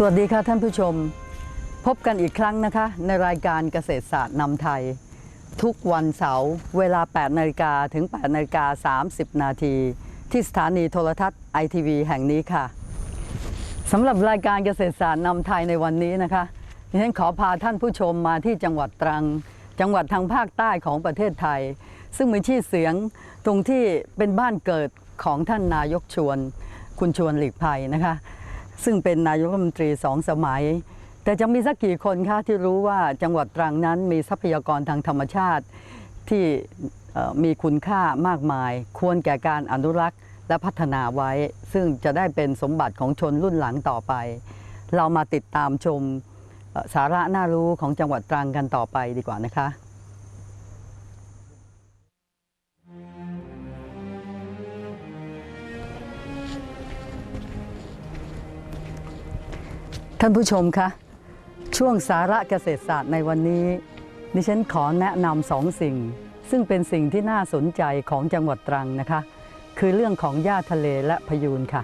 สวัสดีค่ะท่านผู้ชม พบกันอีกครั้งนะคะ ในรายการเกษตรศาสตร์นำไทย ทุกวันเสาร์เวลา 8นาฬิกาถึง8นาฬิกา30 นาที ที่สถานีโทรทัศน์ไอทีวีแห่งนี้ค่ะสำหรับรายการเกษตรศาสตร์นำไทยในวันนี้นะคะดิฉันขอพาท่านผู้ชมมาที่จังหวัดตรัง จังหวัดทางภาคใต้ของประเทศไทย ซึ่งมีชื่อเสียงตรงที่เป็นบ้านเกิดของท่านนายกชวน คุณชวนหลีกภัยนะคะ ซึ่งเป็นนายกรัฐมนตรีสองสมัย แต่จะมีสักกี่คนคะที่รู้ว่าจังหวัดตรังนั้นมีทรัพยากรทางธรรมชาติที่มีคุณค่ามากมาย ควรแก่การอนุรักษ์และพัฒนาไว้ ซึ่งจะได้เป็นสมบัติของชนรุ่นหลังต่อไป เรามาติดตามชมสาระน่ารู้ของจังหวัดตรังกันต่อไปดีกว่านะคะ ท่านผู้ชมคะช่วงสาระเกษตรศาสตร์ในวันนี้ดิฉันขอแนะนำสองสิ่ง ซึ่งเป็นสิ่งที่น่าสนใจของจังหวัดตรังนะคะ คือเรื่องของหญ้าทะเลและพยูนค่ะ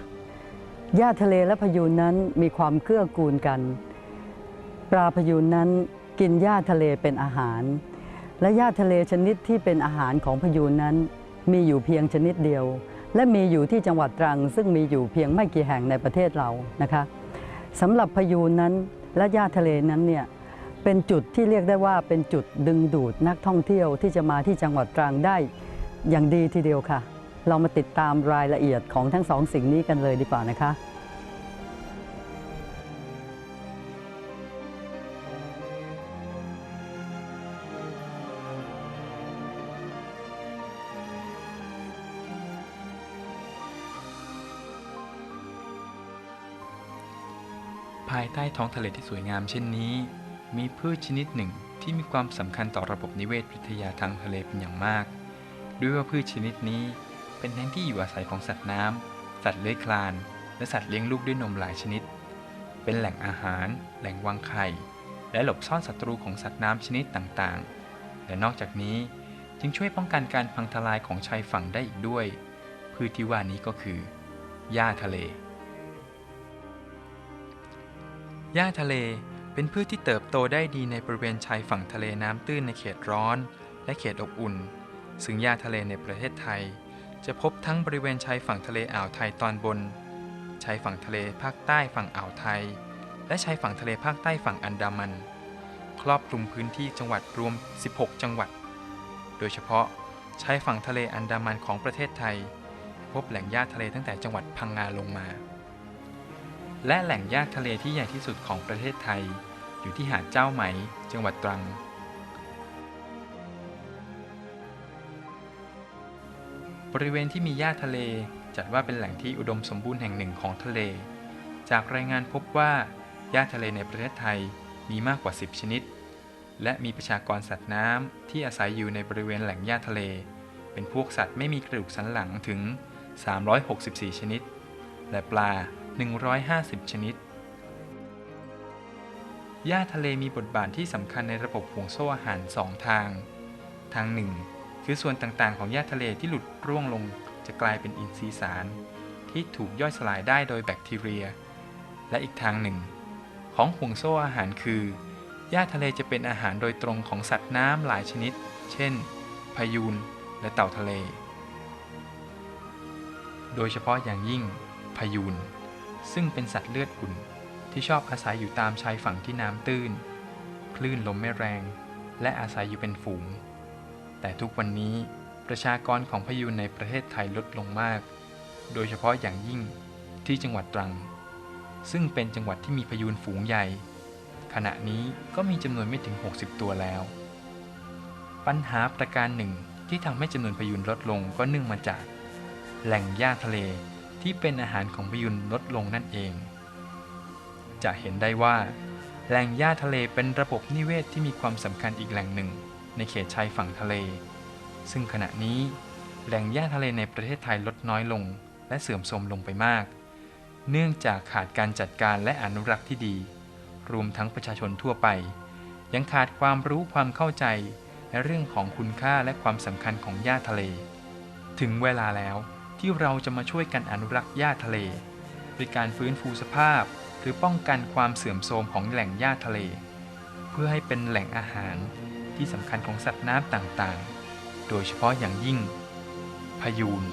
หญ้าทะเลและพยูนนั้นมีความเกื้อกูลกัน ปลาพยูนนั้นกินหญ้าทะเลเป็นอาหาร และหญ้าทะเลชนิดที่เป็นอาหารของพยูนนั้น มีอยู่เพียงชนิดเดียว และมีอยู่ที่จังหวัดตรัง ซึ่งมีอยู่เพียงไม่กี่แห่งในประเทศเรานะคะ สำหรับพยูนนั้นและหญ้าทะเลนั้นเนี่ยเป็นจุดที่เรียกได้ว่าเป็นจุดดึงดูดนักท่องเที่ยวที่จะมาที่จังหวัดตรังได้อย่างดีทีเดียวค่ะ เรามาติดตามรายละเอียดของทั้งสองสิ่งนี้กันเลยดีกว่านะคะ ภายใต้ท้องทะเลที่สวยงามเช่นนี้ มีพืชชนิดหนึ่งที่มีความสำคัญต่อระบบนิเวศวิทยาทางทะเลเป็นอย่างมาก ด้วยว่าพืชชนิดนี้ เป็นแหล่งที่อยู่อาศัยของสัตว์น้ำ สัตว์เลื้อยคลาน และสัตว์เลี้ยงลูกด้วยนมหลายชนิด เป็นแหล่งอาหาร แหล่งวางไข่ และหลบซ่อนศัตรูของสัตว์น้ำชนิดต่างๆ และนอกจากนี้จึงช่วยป้องกันการพังทลายของชายฝั่งได้อีกด้วย พืชที่ว่านี้ก็คือหญ้าทะเล หญ้าทะเลเป็นพืชที่เติบโตได้ดีในบริเวณชายฝั่งทะเลน้ำตื้นในเขตร้อน และเขตอบอุ่น ซึ่งหญ้าทะเลในประเทศไทย จะพบทั้งบริเวณชายฝั่งทะเลอ่าวไทยตอนบน ชายฝั่งทะเลภาคใต้ฝั่งอ่าวไทย และชายฝั่งทะเลภาคใต้ฝั่งอันดามัน ครอบคลุมพื้นที่จังหวัดรวม 16 จังหวัด โดยเฉพาะชายฝั่งทะเลอันดามันของประเทศไทย พบแหล่งหญ้าทะเลตั้งแต่จังหวัดพังงาลงมา และแหล่งหญ้าทะเลที่ใหญ่ที่สุดของประเทศไทย อยู่ที่หาดเจ้าไหม จังหวัดตรัง บริเวณที่มีหญ้าทะเลจัดว่าเป็นแหล่งที่อุดมสมบูรณ์แห่งหนึ่งของทะเล จากรายงานพบว่าหญ้าทะเลในประเทศไทยมีมากกว่า 10 ชนิด และมีประชากรสัตว์น้ำที่อาศัยอยู่ในบริเวณแหล่งหญ้าทะเล เป็นพวกสัตว์ไม่มีกระดูกสันหลังถึง 364 ชนิด และปลา 150 ชนิด หญ้าทะเลมีบทบาทที่สำคัญในระบบห่วงโซ่อาหาร 2 ทาง ทางหนึ่งคือส่วนต่างๆ ของหญ้าทะเลที่หลุดร่วงลงจะกลายเป็นอินทรีย์สาร ที่ถูกย่อยสลายได้โดยแบคทีเรีย และอีกทางหนึ่ง ของห่วงโซ่อาหารคือหญ้าทะเลจะเป็นอาหารโดยตรงของสัตว์น้ำหลายชนิด เช่น พายูนและเต่าทะเล โดยเฉพาะอย่างยิ่งพายูน ซึ่งเป็นสัตว์เลือดอุ่นที่ชอบอาศัยอยู่ตามชายฝั่งที่น้ำตื้น คลื่นลมไม่แรง และอาศัยอยู่เป็นฝูง แต่ทุกวันนี้ประชากรของพยูนในประเทศไทยลดลงมาก โดยเฉพาะอย่างยิ่งที่จังหวัดตรัง ซึ่งเป็นจังหวัดที่มีพยูนฝูงใหญ่ ขณะนี้ก็มีจำนวนไม่ถึง 60 ตัวแล้ว ปัญหาประการหนึ่งที่ทำให้จำนวนพยุนลดลงก็เนื่องมาจาก แหล่งหญ้าทะเล ที่เป็นอาหารของพยุนลดลงนั่นเอง จะเห็นได้ว่าแหล่งหญ้าทะเลเป็นระบบนิเวศที่มีความสำคัญอีกแหล่งหนึ่ง ในเขตชายฝั่งทะเล ซึ่งขณะนี้แหล่งหญ้าทะเลในประเทศไทยลดน้อยลง และเสื่อมโทรมลงไปมาก เนื่องจากขาดการจัดการและอนุรักษ์ที่ดี รวมทั้งประชาชนทั่วไป ยังขาดความรู้ความเข้าใจในเรื่องของคุณค่าและความสำคัญของหญ้าทะเล ถึงเวลาแล้ว ที่เราจะมาช่วยกันอนุรักษ์หญ้าทะเลโดยการฟื้นฟูสภาพ หรือป้องกันความเสื่อมโทรมของแหล่งหญ้าทะเล เพื่อให้เป็นแหล่งอาหารที่สำคัญของสัตว์น้ำต่างๆ โดยเฉพาะอย่างยิ่ง พยูน